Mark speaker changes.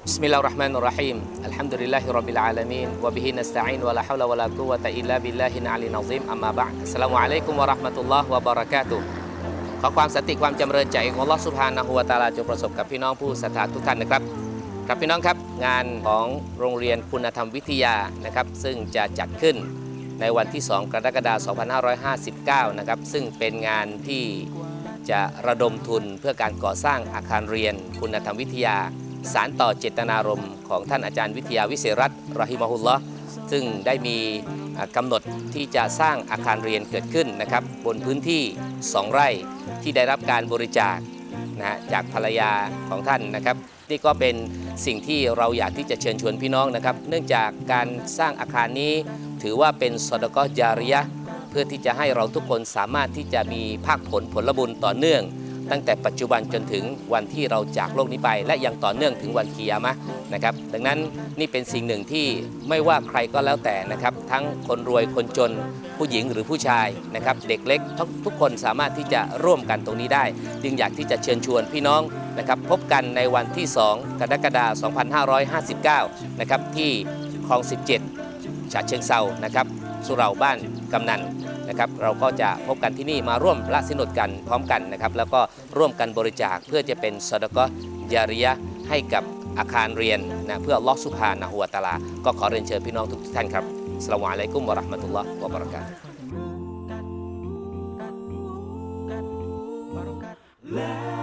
Speaker 1: بسم الله الرحمن الرحيم الحمد لله رب العالمين وبه نستعين ولا حول ولا قوة إلا بالله العلي العظيم أما بعد السلام عليكم ورحمة الله وبركاته ขอความสันติความจำเริญจากองค์อัลลอฮ์สุบฮานะฮูวะตะอาลาจงประสบกับพี่น้องผู้ศรัทธาทุกท่านนะครับ ครับพี่น้องครับงานของโรงเรียนคุณธรรมวิทยานะครับ ซึ่งจะจัดขึ้นในวันที่ 2 กรกฎาคม 2559 นะครับ ซึ่งเป็นงานที่จะระดมทุนเพื่อการก่อสร้างอาคารเรียนคุณธรรมวิทยา สารต่อเจตนารมณ์ของท่านอาจารย์วิทยาวิเศษรัตน์รอฮิมะฮุลลอซึ่งได้มีกำหนดที่จะสร้างอาคารเรียนเกิดขึ้นนะครับบนพื้นที่ 2 ไร่ที่ได้รับการบริจาคนะจากภรรยาของท่านนะครับนี่ก็เป็นสิ่งที่เราอยากที่จะเชิญชวนพี่น้องนะครับ เนื่องจากการสร้างอาคารนี้ ถือว่าเป็นสดกจาริยะ เพื่อที่จะให้เราทุกคนสามารถที่จะมีภาคผลผลบุญต่อเนื่อง ตั้งแต่ปัจจุบันจนถึงวันที่เราจากโลกนี้ไป และยังต่อเนื่องถึงวันกิยามะนะครับดังนั้นนี่เป็นสิ่งหนึ่งที่ไม่ว่าใครก็แล้วแต่นะครับทั้งคนรวยคนจนผู้หญิงหรือผู้ชายนะครับเด็กเล็กทุกทุกคนสามารถที่จะร่วมกันตรงนี้ได้ จึงอยากที่จะเชิญชวนพี่น้องนะครับพบกันในวันที่ 2 กรกฎาคม 2559 นะครับที่คลอง 17ฉะเชิงเซานะครับสุเหราบ้านกำนัน นะครับเราก็จะพบกันที่นี่มาร่วมละสินดกันพร้อมกันนะครับแล้วก็ร่วมกันบริจาคเพื่อจะเป็นสดกยาริยะให้กับอาคารเรียนนะเพื่อลอสุภานะฮุวตะอาลา ก็ขอเรียนเชิญพี่น้องทุกท่านครับสลามุอะลัยกุมวะราะห์มะตุลลอฮ์วะบะเราะกาตุฮ์
Speaker 2: La